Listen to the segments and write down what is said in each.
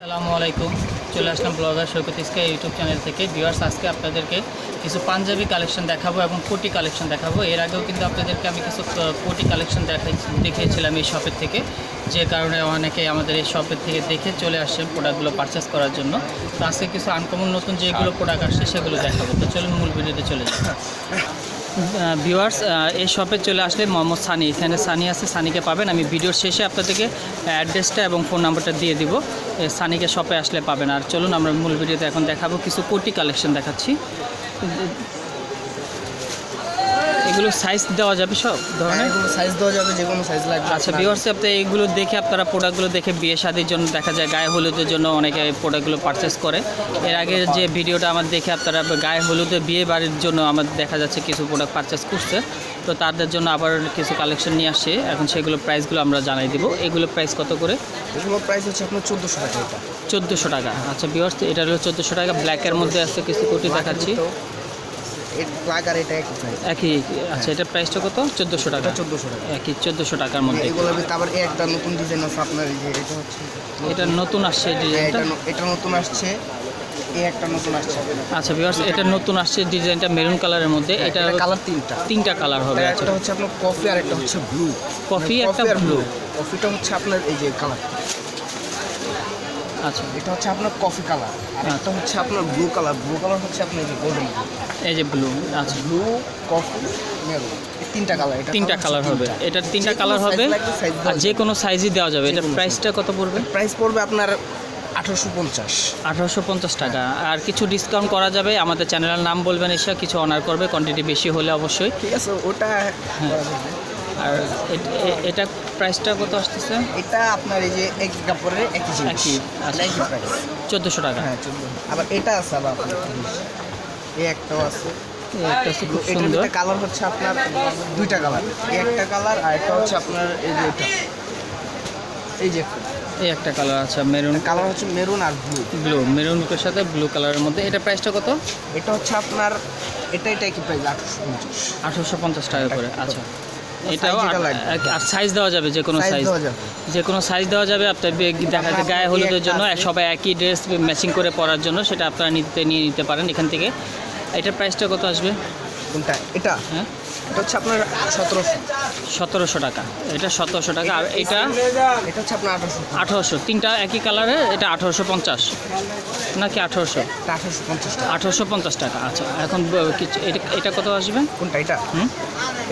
আসসালামু আলাইকুম। চলে আসলাম ব্লগার সৈকত ইসকা ইউটিউব চ্যানেল থেকে। ভিউয়ার্স, আজকে আপনাদেরকে কিছু পাঞ্জাবি কালেকশন দেখাবো এবং কোটি কালেকশন দেখাবো। এর আগেও কিন্তু আপনাদেরকে আমি কিছু কোটি কালেকশন দেখাই, দেখিয়েছিলাম এই শপের থেকে। যে কারণে অনেকে আমাদের এই শপের থেকে দেখে চলে আসছে প্রোডাক্টগুলো পারচেস করার জন্য। তো আজকে কিছু আনকমন নতুন যেগুলো প্রোডাক্ট আসছে সেগুলো দেখাবো। তো চলুন মূল ভিডিওতে চলে যাই। ভিউয়ার্স এই শপে চলে আসলে মোহাম্মদ সানি। এখানে সানি আছে, সানিকে পাবেন। আমি ভিডিওর শেষে আপনাদেরকে অ্যাড্রেসটা এবং ফোন নাম্বারটা দিয়ে দিব। সানিকে শপে আসলে পাবেন। আর চলুন, আমরা মূল ভিডিওতে এখন দেখাবো। কিছু কোটি কালেকশন দেখাচ্ছি। এগুলো সাইজ দেওয়া যাবে সব? ধরনের এগুলো সাইজ দেওয়া যাবে যে কোনো সাইজ লাগবে আচ্ছা। ভিউয়ার্স আপনি এইগুলো দেখে আপনারা প্রোডাক্টগুলো দেখে বিয়ে শাদির জন্য দেখা যায় গায়ে হলুদের জন্য অনেকে প্রোডাক্টগুলো পারচেস করে। এর আগে যে ভিডিওটা আমার দেখে আপনারা গায়ে হলুদে বিয়ে বাড়ির জন্য আমার দেখা যাচ্ছে কিছু প্রোডাক্ট পারচেস করছে। তো তাদের জন্য আবার কিছু কালেকশন নিয়ে আসছে। এখন সেগুলো প্রাইসগুলো আমরা জানাই দিব। এগুলো প্রাইস কত করে? এগুলো প্রাইস হচ্ছে আপনার চোদ্দোশো টাকা। চোদ্দোশো টাকা। আচ্ছা ভিউয়ার্স এটা হলো চোদ্দোশো টাকা। ব্ল্যাকের মধ্যে আছে কিছু কোটি দেখাচ্ছি। প্লাগ আর এটা একই প্রাইস একই আচ্ছা এটার প্রাইসটা কত? চোদ্দোশো টাকা। চোদ্দোশো টাকা। একই চোদ্দোশো টাকার মধ্যে। আবার একটা নতুন ডিজাইন আছে আপনার এই যে এটা হচ্ছে এটা নতুন আসছে হ্যাঁ, ডিজাইনটা এটা নতুন আসছে। একটা নতুন আসছে। আচ্ছা ভিউয়ার্স এটা নতুন আসছে ডিজাইনটা মেরুন কালারের মধ্যে। এটা কালার তিনটা। তিনটা কালার হবে আচ্ছা। একটা হচ্ছে আপনার কফি আর একটা হচ্ছে ব্লু কফি একটা ব্লু কফিটা হচ্ছে আপনার এই যে কালার আচ্ছা। এটা হচ্ছে আপনার কফি কালার আর একটা হচ্ছে আপনার ব্লু কালার ব্লু কালার হচ্ছে আপনার যে গোল্ডেন এই যে ব্লু আচ্ছা। Blue coffee maroon. তিনটা কালার এটা তিনটা কালার হবে। এটার তিনটা কালার হবে। আর যে কোনো সাইজই দেওয়া যাবে। এটার প্রাইসটা কত পড়বে? প্রাইস পড়বে আপনার আঠারোশো পঞ্চাশ। আঠারোশো পঞ্চাশ টাকা। আর কিছু ডিসকাউন্ট করা যাবে। আমাদের চ্যানেলের নাম বলবেন এসে। কিছু অনার করবে। কোয়ান্টিটি বেশি হলে অবশ্যই। ঠিক আছে ওটা যাবে। আর এট- এটা প্রাইসটা কত আসতেছে? এটা আপনার এই যে এক কাপড়ের একই একই। একই প্রাইস চোদ্দোশো টাকা। হ্যাঁ চোদ্দ আবার এটা আছে আবার আপনার এই একটাও আছে। একটা হচ্ছে খুব সুন্দর। কালার হচ্ছে আপনার দুইটা কালার এই একটা কালার আর একটা হচ্ছে আপনার এই যে এটা। এই যে এই একটা কালার আছে মেরুন কালার হচ্ছে মেরুন আর ব্লু ব্লু মেরুনের সাথে ব্লু কালারের মধ্যে। এটা প্রাইসটা কত? এটা হচ্ছে আপনার এটা এটা একই প্রাইস আঠারোশো পঞ্চাশ। টাকা করে আচ্ছা। এটাও আর সাইজ দেওয়া যাবে যে কোনো সাইজ সাইজ যে কোনো সাইজ দেওয়া যাবে আপনার দেখা যায় গায়ে হলুদের জন্য সবাই একই ড্রেস ম্যাচিং করে পরার জন্য সেটা আপনারা নিতে নিয়ে নিতে পারেন এখান থেকে। এটার প্রাইসটা কত আসবে? কোনটা? এটা? হ্যাঁ। এটা হচ্ছে আপনার সতেরোশো। সতেরোশো টাকা। এটা সতেরোশো টাকা। আর এটা এটা হচ্ছে আপনার আঠারোশো। আঠারোশো। তিনটা একই কালারের? এটা আঠারোশো পঞ্চাশ। নাকি আঠারোশো? আঠারোশো পঞ্চাশ টাকা। আঠারোশো পঞ্চাশ টাকা। আচ্ছা এখন কিছু এটা এটা কত আসবে? কোনটা? এটা? হুম?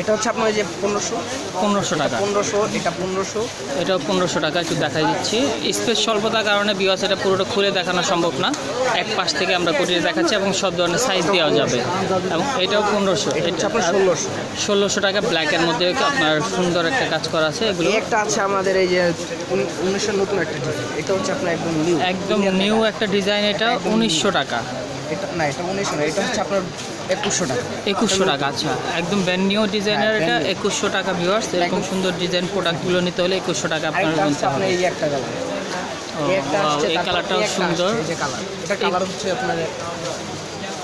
এটা হচ্ছে আপনার যে পনেরোশো। পনেরোশো টাকা। পনেরোশো এটা পনেরোশো। এটাও পনেরোশো টাকা একটু দেখাই দিচ্ছি। স্পেস স্বল্পতার কারণে বিওয়াস এটা পুরোটা খুলে দেখানো সম্ভব না। এক পাশ থেকে আমরা কুটিয়ে দেখাচ্ছি এবং সব ধরনের সাইজ দেওয়া যাবে। এবং এটাও পনেরোশো। এটা আপনার ষোলোশো। ষোলোশো টাকা ব্ল্যাকের মধ্যে আপনার সুন্দর একটা কাজ করা আছে এগুলো? একটা আছে আমাদের এই যে উনিশশো নতুন একটা ডিজাইন এটা হচ্ছে আপনার একদম নিউ একদম নিউ একটা ডিজাইন এটা উনিশশো টাকা। এটা না এটা উনিশশো না এটা হচ্ছে আপনার একুশশো টাকা। একুশশো টাকা আচ্ছা। একদম ব্র্যান্ড নিউ ডিজাইনের এটা একুশশো টাকা ভিউয়ার্স এরকম সুন্দর ডিজাইন প্রোডাক্টগুলো নিতে হলে একুশশো টাকা আপনার কিনতে হবে। এই একটা কালার এই কালারটাও সুন্দর। এই কালার এটা কালার হচ্ছে আপনার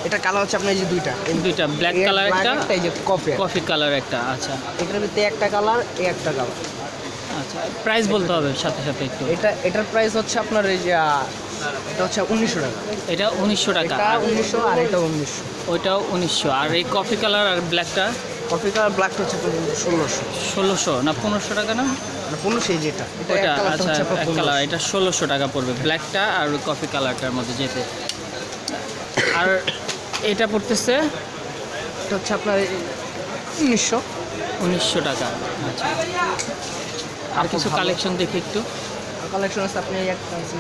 এটা কালার হচ্ছে আপনার এই যে দুইটা। এই দুইটা ব্ল্যাক কালার একটা এই যে কফি কফি কালার একটা আচ্ছা। এটার ভিতরে একটা কালার এই একটা কালার আচ্ছা প্রাইস বলতে হবে সাথে সাথে একটু। এটা এটার প্রাইস হচ্ছে আপনার এই যে এটা হচ্ছে উনিশশো টাকা। এটা উনিশশো টাকা। উনিশশো আর এটা উনিশশো। ওইটাও উনিশশো। আর এই কফি কালার আর ব্ল্যাকটা কফি কালার ব্ল্যাকটা হচ্ছে ষোলোশো। ষোলোশো। না পনেরোশো টাকা না? মানে পনেরোশো এই যেটা এটা। ওইটা আচ্ছা কালার এটা ষোলোশো টাকা পড়বে ব্ল্যাকটা আর কফি কালারটার মধ্যে যেতে। আর এটা পড়তেছে এটা হচ্ছে আপনার উনিশশো। উনিশশো টাকা। আচ্ছা। আর কিছু কালেকশন দেখি একটু। কালেকশন আছে আপনি একটা আছে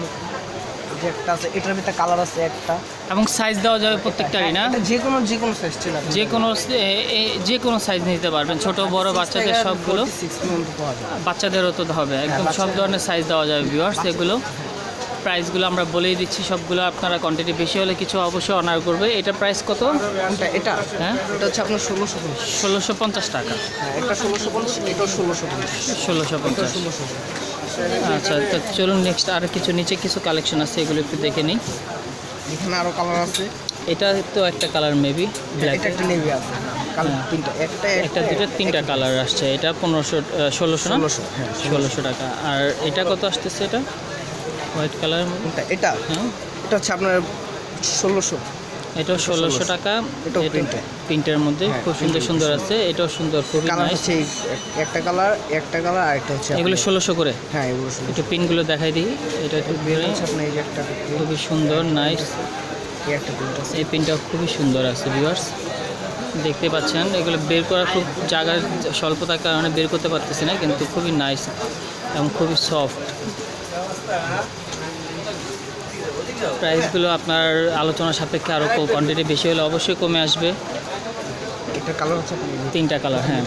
যে একটা আছে এটার ভিতরে কালার আছে একটা। এবং সাইজ দেওয়া যাবে প্রত্যেকটারই না? যে কোনো যে কোনো সাইজ ছিল যে কোনো যে কোনো সাইজ নিতে পারবেন। ছোট বড় বাচ্চাদের সবগুলো। বাচ্চাদেরও তো হবে। একদম সব ধরনের সাইজ দেওয়া যাবে ভিউয়ার্স এগুলো। প্রাইসগুলো আমরা বলেই দিচ্ছি সবগুলো আপনারা কোয়ান্টিটি বেশি হলে কিছু অবশ্যই অনার করবে। এটা প্রাইস কত? এটা হ্যাঁ? এটা হচ্ছে আপনার ষোলোশো ষোলোশো পঞ্চাশ টাকা। হ্যাঁ এটা ষোলোশো পঞ্চাশ ষোলোশো পঞ্চাশ। ষোলোশো পঞ্চাশ। আচ্ছা তো চলুন নেক্সট আর কিছু নিচে কিছু কালেকশন আছে এগুলো একটু দেখে নিই। এখানে আরও কালার আছে। এটা তো একটা কালার মেবি ব্ল্যাক একটা নেভি আছে। হ্যাঁ। একটা একটা দুটো তিনটা কালার আসছে। এটা পনেরোশো ষোলোশো না? ষোলোশো হ্যাঁ ষোলোশো টাকা। আর এটা কত আসতেছে এটা? White colour. এটা? হ্যাঁ। এটা হচ্ছে আপনার ষোলোশো। এটাও ষোলোশো টাকা। এটাও। প্রিন্টের মধ্যে হ্যাঁ, খুব সুন্দর সুন্দর আছে। এটাও সুন্দর খুবই কালার হচ্ছে একটা কালার একটা কালার আর একটা হচ্ছে এগুলো ষোলোশো করে। হ্যাঁ এগুলো একটু পিনগুলো দেখাই দিই। এটা একটু আপনার এই খুবই সুন্দর নাইস এই একটা প্রিন্ট আছে। এই পিনটাও খুবই সুন্দর আছে ভিউয়ার্স দেখতে পাচ্ছেন এগুলো বের করার খুব জায়গার স্বল্পতার কারণে বের করতে পারতেছি না কিন্তু খুবই নাইস এবং খুবই সফট প্রাইসগুলো আপনার আলোচনা সাপেক্ষে আরও কোয়ান্টিটি বেশি হলে অবশ্যই কমে আসবে। তিনটা কালার হ্যাঁ।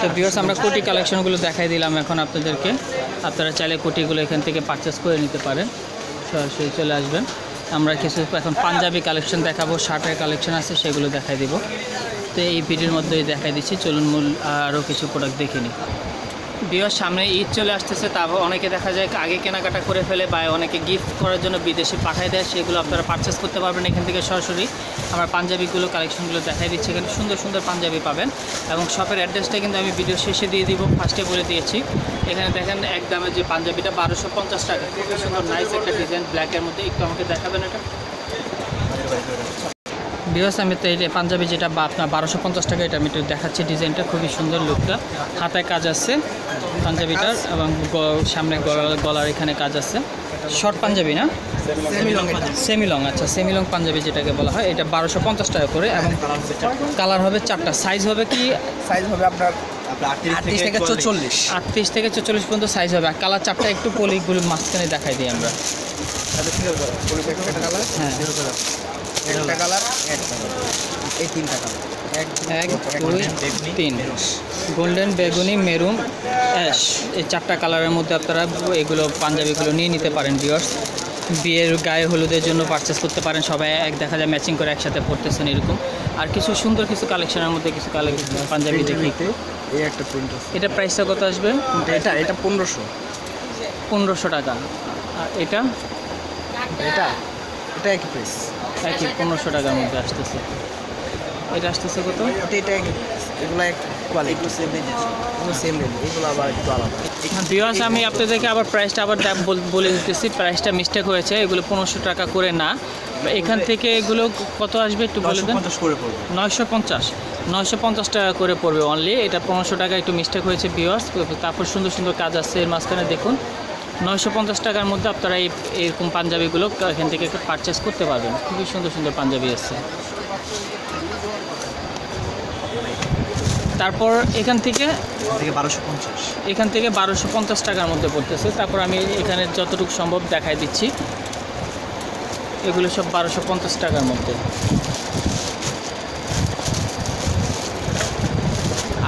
তো ভিউয়ার্স আমরা কোটি কালেকশনগুলো দেখাই দিলাম এখন আপনাদেরকে। আপনারা চাইলে কোটিগুলো এখান থেকে পারচেস করে নিতে পারেন। সরাসরি চলে আসবেন। আমরা কিছু এখন পাঞ্জাবি কালেকশন দেখাবো শার্টের কালেকশন আছে সেগুলো দেখাই দিব। তো এই ভিডিওর মধ্যেই দেখাই দিচ্ছি। চলুন মূল আরও কিছু প্রোডাক্ট দেখে নিই। বিয়ের সামনে ঈদ চলে আসতেছে, তারপর অনেকে দেখা যায় আগে কেনাকাটা করে ফেলে বা অনেকে গিফট করার জন্য বিদেশে পাঠায় দেয়, সেগুলো আপনারা পারচেস করতে পারবেন এখান থেকে সরাসরি। আমার পাঞ্জাবিগুলো কালেকশনগুলো দেখাই দিচ্ছি এখানে। সুন্দর সুন্দর পাঞ্জাবি পাবেন এবং শপের অ্যাড্রেসটা কিন্তু আমি ভিডিও শেষে দিয়ে দিব ফার্স্টে বলে দিয়েছি। এখানে দেখেন, এক দামের যে পাঞ্জাবিটা, বারোশো পঞ্চাশ টাকা। সুন্দর নাইস একটা ডিজাইন ব্ল্যাকের মধ্যে। একটু আমাকে দেখাবেন এটা? বিয়স আমি তো এই যে পাঞ্জাবি যেটা বা আপনার বারোশো পঞ্চাশ টাকা এটা আমি একটু দেখাচ্ছি ডিজাইনটা খুবই সুন্দর লুকটা হাতায় কাজ আছে পাঞ্জাবিটার এবং সামনে গলা- গলার এখানে কাজ আছে। শর্ট পাঞ্জাবি না? এটা। সেমিলং আচ্ছা সেমিলং পাঞ্জাবি যেটাকে বলা হয় এটা বারোশো পঞ্চাশ টাকা করে এবং কালার হবে চারটা। সাইজ হবে কি? সাইজ হবে আপনার আটত্রিশ থেকে চল্লিশ। আটত্রিশ থেকে চল্লিশ পর্যন্ত সাইজ হবে। আর কালার চারটা একটু পলিগুলো মাঝখানে দেখাই দিই আমরা। হ্যাঁ। একটা কালার একটা এই তিনটা কালার এক এক দুই তিন। গোল্ডেন বেগুনি মেরুন অ্যাশ এই চারটা কালারের মধ্যে আপনারা এগুলো পাঞ্জাবিগুলো নিয়ে নিতে পারেন ভিউয়ার্স বিয়ের গায়ে হলুদের জন্য পারচেস করতে পারেন। সবাই এক দেখা যায় ম্যাচিং করে একসাথে পড়তেছেন এরকম। আর কিছু সুন্দর কিছু কালেকশনের মধ্যে কিছু কালেকশন পাঞ্জাবি দেখি। এই একটা প্রিন্ট এটা প্রাইসটা কত আসবে? এটা এটা পনেরোশো। পনেরোশো টাকা। আর এটা? এটা? এটা একই প্রাইস একই পনেরোশো টাকার মধ্যে আসতেছে। এটা আসতেছে কত? এটা এগুলো এক কোয়ালিটি সেম রেঞ্জ এগুলো সেম রেঞ্জ এগুলো আবার একটু আলাদা। বিওয়াস আমি আপনাদেরকে আবার প্রাইসটা আবার বল- বলে দিতেছি। প্রাইসটা মিস্টেক হয়েছে এগুলো পনেরোশো টাকা করে না। এখান থেকে এগুলো কত আসবে একটু বলে দেন? করে পড়বে। নয়শো পঞ্চাশ। নয়শো পঞ্চাশ টাকা করে পড়বে অনলি এটা পনেরোশো টাকা একটু মিস্টেক হয়েছে বিওয়াস তারপর সুন্দর সুন্দর কাজ আছে এর মাঝখানে দেখুন। নয়শো পঞ্চাশ টাকার মধ্যে আপনারা এই এরকম পাঞ্জাবিগুলো এখান থেকে পারচেস করতে পারবেন। খুবই সুন্দর সুন্দর পাঞ্জাবি আছে তারপর এখান থেকে থেকে বারোশো পঞ্চাশ। এখান থেকে বারোশো পঞ্চাশ টাকার মধ্যে পড়তেছে। তারপর আমি এখানে যতটুকু সম্ভব দেখাই দিচ্ছি। এগুলো সব বারোশো পঞ্চাশ টাকার মধ্যে।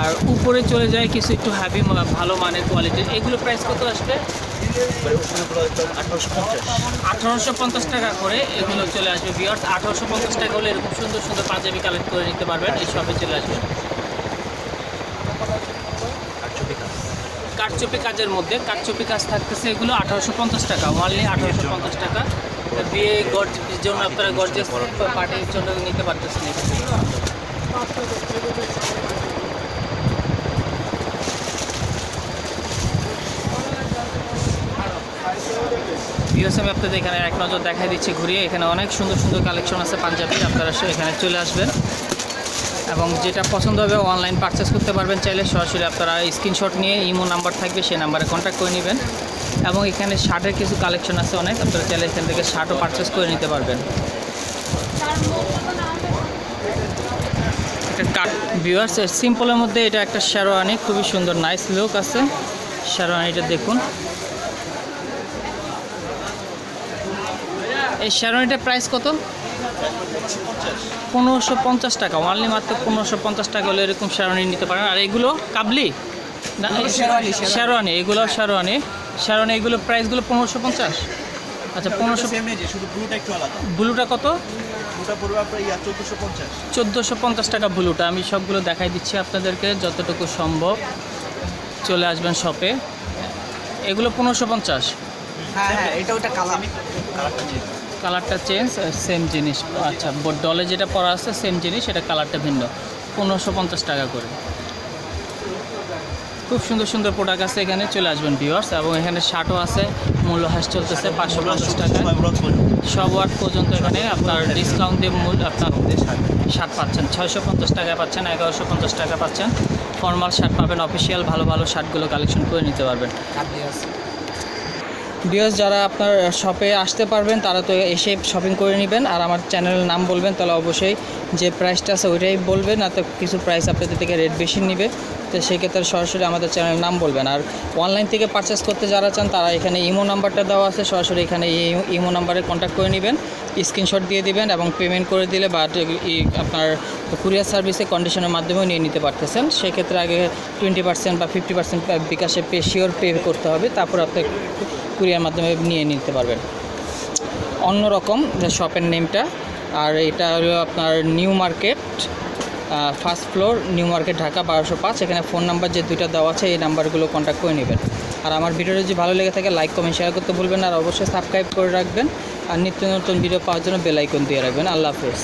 আর উপরে চলে যায় কিছু একটু হ্যাভি ভালো মানের কোয়ালিটির এগুলো প্রাইস কত আসবে? আঠারোশো পঞ্চাশ। টাকা করে এগুলো চলে আসবে বিয়ার্স আঠারোশো পঞ্চাশ টাকা হলে এরকম সুন্দর সুন্দর পাঞ্জাবি কালেক্ট করে নিতে পারবেন এই শপে চলে আসবে। কাঠচুপি কাজের মধ্যে কাঠচুপি কাজ থাকতেছে এগুলো আঠারোশো পঞ্চাশ টাকা অনলি আঠারোশো পঞ্চাশ টাকা। বিয়ে গর্জের জন্য আপনারা গর্জেস পার্টির জন্য নিতে পারতেছেন এখান আমি আপনাদের এখানে এক নজর দেখাই দিচ্ছি ঘুরিয়ে। এখানে অনেক সুন্দর সুন্দর কালেকশন আছে পাঞ্জাবি আপনারা এখানে চলে আসবেন। এবং যেটা পছন্দ হবে অনলাইন পারচেস করতে পারবেন চাইলে সরাসরি আপনারা স্ক্রিনশট নিয়ে ইমো নাম্বার থাকবে, সেই নাম্বারে কন্ট্যাক্ট করে নেবেন। এবং এখানে শার্টের কিছু কালেকশন আছে অনেক, আপনারা চাইলে এখান থেকে শার্টও পারচেস করে নিতে পারবেন। ভিউয়ার্স সিম্পলের মধ্যে এটা একটা শেরওয়ানি খুবই সুন্দর নাইস লুক আছে। শেরওয়ানিটা দেখুন। এই শেরওয়ানিটার প্রাইস কত? পনেরোশো পঞ্চাশ টাকা। অনলি মাত্র পনেরোশো পঞ্চাশ টাকা হলে এরকম শেরওয়ানি নিতে পারেন। আর এগুলো কাবলি? না শেরওয়ানি, এগুলো শেরওয়ানি। শেরওয়ানি এগুলো প্রাইসগুলো পনেরোশো পঞ্চাশ? আচ্ছা পনেরোশো ব্লুটা একটু আলাদা। ব্লুটা কত? চোদ্দোশো পঞ্চাশ। টাকা ব্লুটা আমি সবগুলো দেখাই দিচ্ছি আপনাদেরকে যতটুকু সম্ভব। চলে আসবেন শপে এগুলো পনেরোশো পঞ্চাশ। হ্যাঁ হ্যাঁ এটা ওটা কালার কালারটা চেঞ্জ সেম জিনিস। আচ্ছা ডলে যেটা পরা আছে সেম জিনিস এটা কালারটা ভিন্ন। পনেরোশো পঞ্চাশ টাকা করে। খুব সুন্দর সুন্দর প্রোডাক্ট আছে এখানে চলে আসবেন ভিউয়ার্স এবং এখানে শার্টও আছে মূল্য হ্রাস চলতেছে পাঁচশো পঞ্চাশ টাকা সব ওয়ার্ড পর্যন্ত এখানে আপনার ডিসকাউন্ট দিয়ে মূল আপনার শার্ট। পাচ্ছেন। ছয়শো পঞ্চাশ টাকা পাচ্ছেন এগারোশো পঞ্চাশ টাকা পাচ্ছেন। ফর্মাল শার্ট পাবেন অফিসিয়াল ভালো ভালো শার্টগুলো কালেকশন করে নিতে পারবেন। বিয়স যারা আপনার শপে আসতে পারবেন, তারা তো এসে শপিং করে নেবেন। আর আমার চ্যানেলের নাম বলবেন, তাহলে অবশ্যই যে প্রাইসটা আছে, ওইটাই বলবেন, না তো কিছু প্রাইস আপনাদের থেকে রেট বেশি নেবে। তো সেক্ষেত্রে সরাসরি আমাদের চ্যানেলের নাম বলবেন। আর অনলাইন থেকে পারচেস করতে যারা চান, তারা এখানে ইমো নাম্বারটা দেওয়া আছে, সরাসরি এখানে ইমো নাম্বারে কন্ট্যাক্ট করে নেবেন। স্ক্রিনশট দিয়ে দিবেন এবং পেমেন্ট করে দিলে বা আপনার কুরিয়ার সার্ভিসে কন্ডিশনের মাধ্যমেও নিয়ে নিতে পারতেছেন। সেক্ষেত্রে আগে টোয়েন্টি পার্সেন্ট বা ফিফটি পার্সেন্ট বিকাশে পে শিওর পে করতে হবে। তারপর আপনি কুরিয়ার মাধ্যমে নিয়ে নিতে পারবেন। অন্যরকম শপের নেমটা আর এটা হলো আপনার new market first floor new market Dhaka বারোশো পাঁচ। এখানে ফোন নাম্বার যে দুইটা দেওয়া আছে, এই নাম্বারগুলো কন্ট্যাক্ট করে নেবেন। আর আমার ভিডিওটা যদি ভালো লেগে থাকে লাইক কমেন্ট শেয়ার করতে ভুলবেন আর অবশ্যই সাবস্ক্রাইব করে রাখবেন। আর নিত্য নতুন ভিডিও পাওয়ার জন্য বেলাইকন দিয়ে রাখবেন। আল্লাহ হাফেজ।